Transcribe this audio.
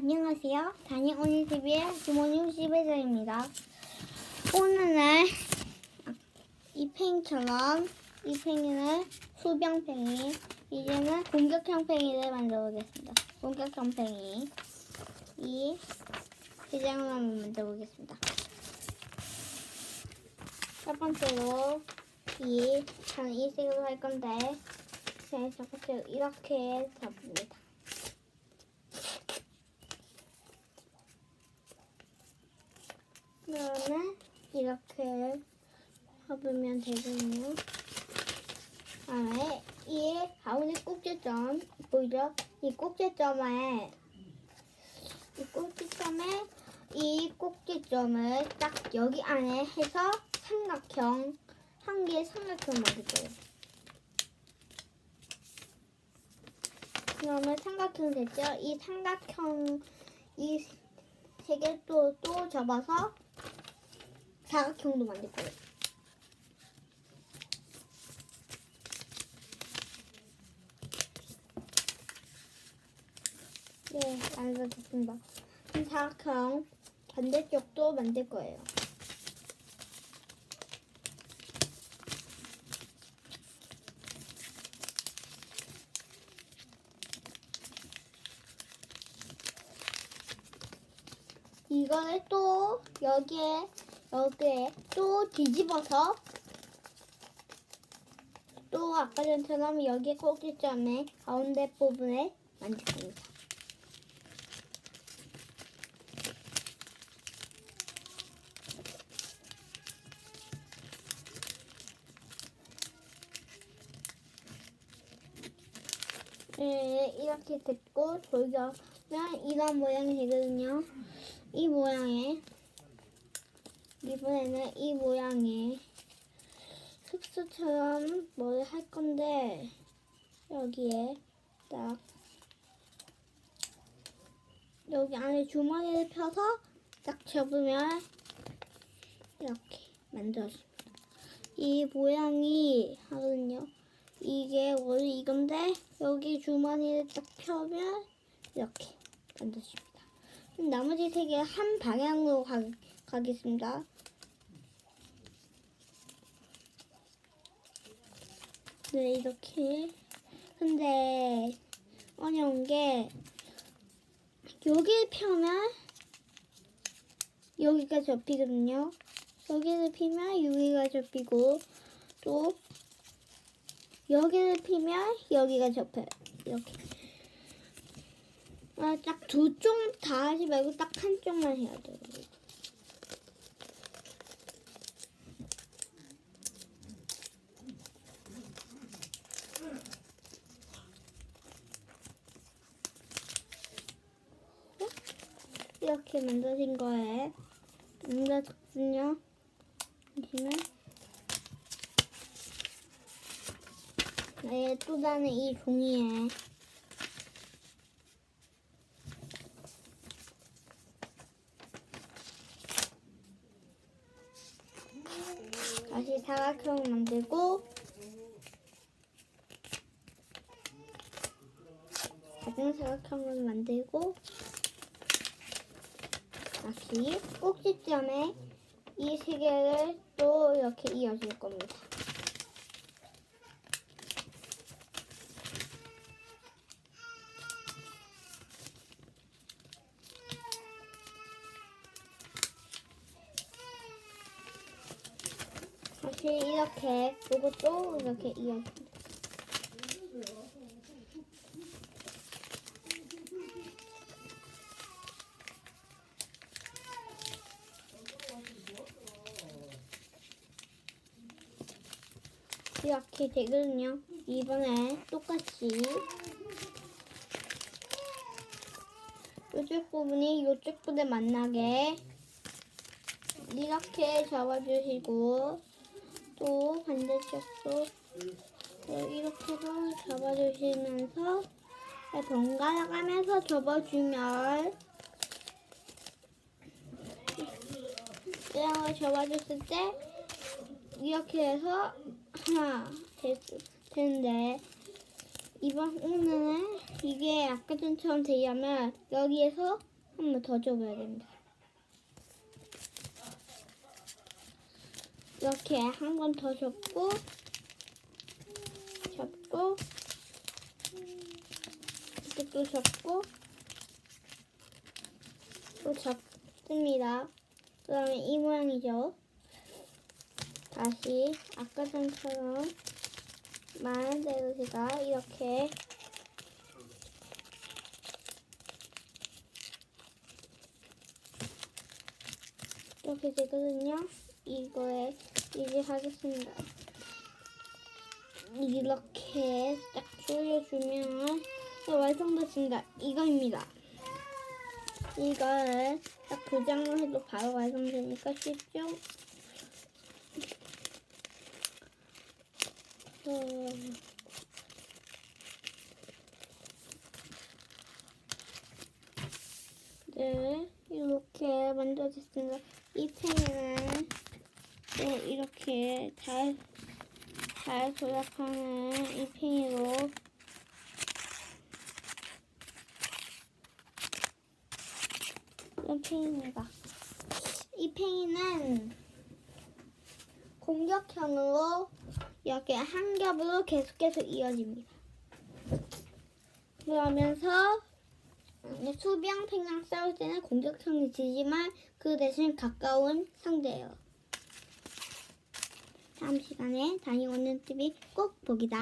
안녕하세요. 다니오니 TV의 주모님 시베자입니다. 오늘은 이 팽이처럼 이 팽이는 수병 팽이, 이제는 공격형 팽이를 만들어 보겠습니다. 공격형 팽이. 이 대장을 한번 만들어 보겠습니다. 첫 번째로 이 저는 이 색으로 할 건데 제 첫 번째로 이렇게 잡습니다. 그다음에 이렇게 접으면 되거든요. 다음에 이 가운데 꼭지점 보이죠? 이 꼭지점에 이 꼭지점에 이 꼭지점을 딱 여기 안에 해서 삼각형 한 개의 삼각형 만들 거예요. 그러면 삼각형 됐죠? 이 삼각형 이 세 개 또 또 접어서 사각형도 만들 거예요. 네. 이 사각형 반대쪽도 만들 거예요. 이거를 또 여기에 여기에 또 뒤집어서 또 아까 전처럼 여기 꼭지점에 가운데 부분에 만들 겁니다. 네, 이렇게 됐고 돌려면 이런 모양이 되거든요. 이 모양에 이번에는 이 모양의 흙수처럼 뭘할 건데 여기에 딱 여기 안에 주머니를 펴서 딱 접으면 이렇게 만들어집니다. 이 모양이 하거든요. 이게 원래 이건데 여기 주머니를 딱 펴면 이렇게 만들어집니다. 나머지 세 개 한 방향으로 가, 가겠습니다. 네, 이렇게. 근데 어려운 게 여기 펴면 여기가 접히거든요. 여기를 피면 여기가 접히고 또 여기를 피면 여기가 접혀요. 이렇게. 아, 딱 두 쪽 다 하지 말고 딱 한쪽만 해야 돼요. 이렇게 만들어진 거에 만들었거든요. 잠시만. 네, 또 다른 이 종이에 다시 사각형 만들고 작은 사각형을 만들고 다시 꼭지점에 이 세 개를 또 이렇게 이어줄 겁니다. 다시 이렇게 보고 또 이렇게 이어줍니다. 이렇게 되거든요. 이번에 똑같이 이쪽 부분이 이쪽 부분에 만나게 이렇게 잡아주시고 또 반대쪽도 이렇게도 잡아주시면서 번갈아 가면서 접어주면 이렇게 접어줬을 때 이렇게 해서 하나 됐, 되는데 이번 오늘은 이게 아까 전처럼 되려면 여기에서 한 번더 접어야 됩니다. 이렇게 한 번더 접고 접고 또 접고 또 접습니다. 그 다음에 이 모양이죠. 다시 아까 전처럼 많은 대로 제가 이렇게 이렇게 되거든요. 이거에 이제 하겠습니다. 이렇게 딱 조여주면 완성됐습니다. 이거입니다. 이거를 딱 도장을 해도 바로 완성되니까 쉽죠? 어, 네, 이렇게 만들어졌습니다. 이 펜은 또 이렇게 잘, 잘 조작하는 이 펜으로 이런 펜입니다. 이 펜은 공격형으로 이렇게 한 겹으로 계속해서 이어집니다. 그러면서 수비랑 팽이랑 싸울 때는 공격형이 지지만 그 대신 가까운 상대예요. 다음 시간에 다니 오는 TV 꼭 보기다.